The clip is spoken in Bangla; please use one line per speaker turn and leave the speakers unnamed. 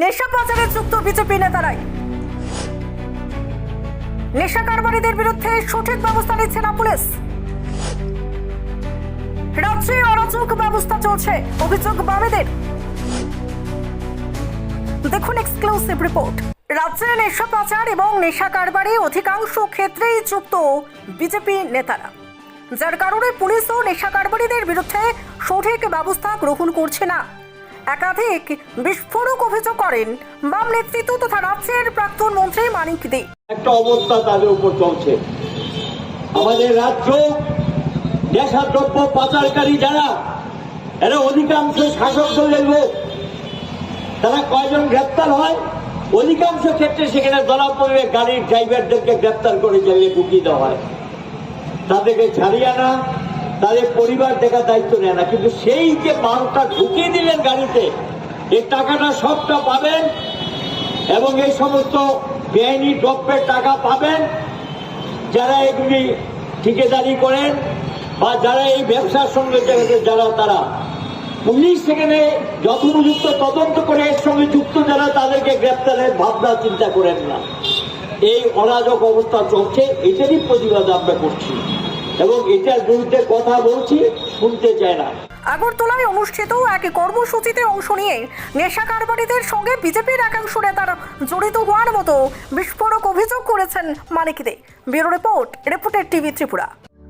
নেশা পাচারে যুক্ত বিজেপি নেতারাই। নেশা কারবারিদের বিরুদ্ধে সঠিক ব্যবস্থা নিচ্ছে না পুলিশ। অরাজক ব্যবস্থা চলছে, অভিযোগ বামেদের। দেখুন এক্সক্লুসিভ রিপোর্ট রাজ্যে নেশা পাচার এবং নেশা কারবারে অধিকাংশ ক্ষেত্রেই যুক্ত বিজেপি নেতারা। যার কারণে পুলিশও নেশা কারবারিদের বিরুদ্ধে সঠিক ব্যবস্থা গ্রহণ করছে না। একাধিক বিস্ফোরক অভিযোগ করেন। বাম নেতৃত্ব তথা রাজ্যের প্রাক্তন মন্ত্রী মানিক দে।
একটা অবস্থা তাদের উপর চলছে। আমাদের রাজ্য, নেশাদ্রব্য পাচারকারী যারা, এরা অধিকাংশ শাসক দলের লোক। তারা কয়জন গ্রেপ্তার হয়? অধিকাংশ ক্ষেত্রে সেখানে ধরা পড়লে গাড়ির ড্রাইভারদেরকে গ্রেপ্তার করে জেলে ঢুকিয়ে দেওয়া হয়। তাদেরকে ছাড়িয়ে আনা তাদের পরিবার দেখার দায়িত্ব নেয় না। কিন্তু সেই যে মালটা ঢুকিয়ে দিলেন গাড়িতে এই টাকাটা সবটা পাবেন এবং এই সমস্ত বেআইনি দ্রব্যের টাকা পাবেন। যারা এগুলি ঠিকাদারি করেন বা যারা এই ব্যবসার সঙ্গে যারা তারা পুলিশ সেখানে যথোপযুক্ত তদন্ত করে এর সঙ্গে যুক্ত, যারা তাদেরকে গ্রেপ্তারের ভাবনা, চিন্তা করেন না। এই অরাজক অবস্থা চলছে, এটারই প্রতিবাদ আমরা করছি। এবং এটার বিরুদ্ধে কথা বলছি, শুনতে চায় না।
আগরতলায় অনুষ্ঠিত এক কর্মসূচিতে অংশ নিয়ে নেশা কারবারিদের সঙ্গে বিজেপির একাংশ নেতার জড়িত হওয়ার মতো বিস্ফোরক অভিযোগ করেছেন মানিক দে। ব্যুরো রিপোর্ট, রিপোর্টের টিভি ত্রিপুরা।